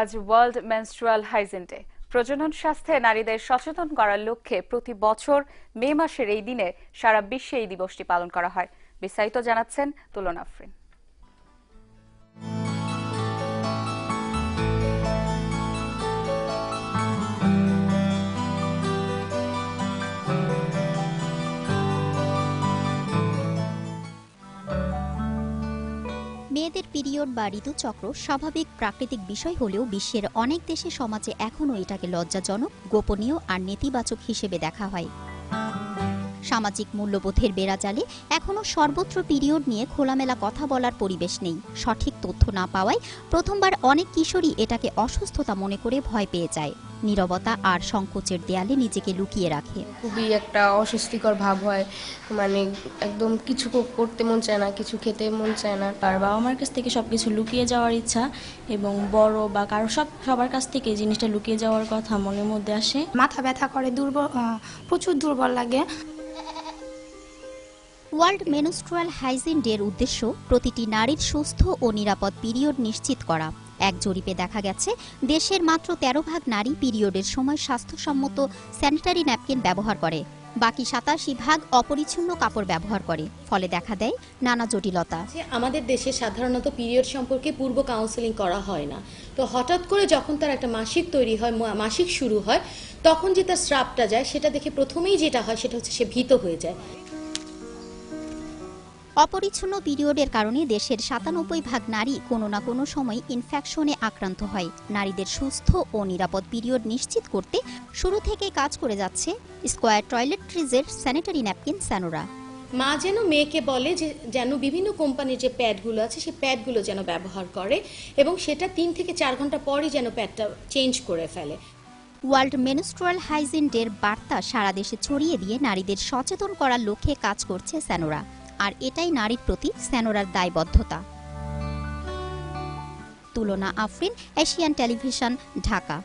আজ world menstrual hygiene day প্রজনন স্বাস্থ্যে নারীদের সচেতন করার লক্ষ্যে প্রতি বছর মে মাসের এই দিনে সারা বিশ্বে এই দিবসটি পালন করা হয়। বিস্তারিত জানাচ্ছেন তুলনা মেয়েদের পিরিয়ড বা ঋতুচক্র স্বাভাবিক প্রাকৃতিক বিষয় হলেও বিশ্বের অনেক দেশে সমাজে এখনও এটাকে লজ্জাজনক, গোপনীয় আর নেতিবাচক হিসেবে দেখা হয়। সামাজিক মূল্যবোধের বেড়াজালে এখনও সর্বত্র পিরিয়ড নিয়ে খোলামেলা কথা বলার পরিবেশ নেই। সঠিক তথ্য না পাওয়ায় প্রথমবার অনেক কিশোরী এটাকে অসুস্থতা মনে করে ভয় পেয়ে যায়। নীরবতা আর সংকোচের দেয়ালে নিজেকে লুকিয়ে রাখে। খুবই একটা অস্বস্তিকর ভাব হয়। মানে একদম কিছু করতে মন চায় না কিছু খেতে মন চায় না। আর বাবা মার কাছ থেকে সব কিছু লুকিয়ে যাওয়ার ইচ্ছা এবং বড় বা কারও সব সবার কাছ থেকে জিনিসটা লুকিয়ে যাওয়ার কথা মনের মধ্যে আসে। মাথা ব্যথা করে দুর্বল প্রচুর দুর্বল লাগে। ওয়ার্ল্ড মেনস্ট্রুয়াল হাইজিন ডের উদ্দেশ্য প্রতিটি নারীর সুস্থ ও নিরাপদ পিরিয়ড নিশ্চিত করা। এক জরিপে দেখা গেছে, দেশের মাত্র তেরো ভাগ নারী পিরিয়ডের সময় স্বাস্থ্যসম্মত স্যানিটারি ন্যাপকিন ব্যবহার করে। বাকি সাতাশি ভাগ অপরিচ্ছন্ন কাপড় ব্যবহার করে। ফলে দেখা দেয় নানা জটিলতা। আমাদের দেশে সাধারণত পিরিয়ড সম্পর্কে পূর্ব কাউন্সেলিং করা হয় না। তো হঠাৎ করে যখন তার একটা মাসিক তৈরি হয় মাসিক শুরু হয়, তখন যে তার স্রাবটা যায়, সেটা দেখে প্রথমেই যেটা হয় সেটা হচ্ছে সে ভীত হয়ে যায়। অপরিচ্ছন্ন পিরিয়ডের কারণে দেশের সাতানব্বই ভাগ নারী কোনো না কোনো সময় ইনফেকশনে আক্রান্ত হয়। নারীদের সুস্থ ও নিরাপদ পিরিয়ড নিশ্চিত করতে শুরু থেকে কাজ করে যাচ্ছে স্কোয়ার টয়লেট্রিজের স্যানিটারি ন্যাপকিন স্যানোরা। মা যেন মেয়েকে বলে যে যেন বিভিন্ন কোম্পানির যে প্যাডগুলো আছে সেই প্যাডগুলো যেন ব্যবহার করে এবং সেটা তিন থেকে চার ঘণ্টা পরই যেন প্যাডটা চেঞ্জ করে ফেলে। ওয়ার্ল্ড মেনস্ট্রুয়াল হাইজিন ডের বার্তা সারা দেশে ছড়িয়ে দিয়ে নারীদের সচেতন করার লক্ষ্যে কাজ করছে স্যানোরা। আর এটাই নারীর প্রতি স্যানোরার দায়বদ্ধতা। তুলনা আফরিন এশিয়ান টেলিভিশন ঢাকা।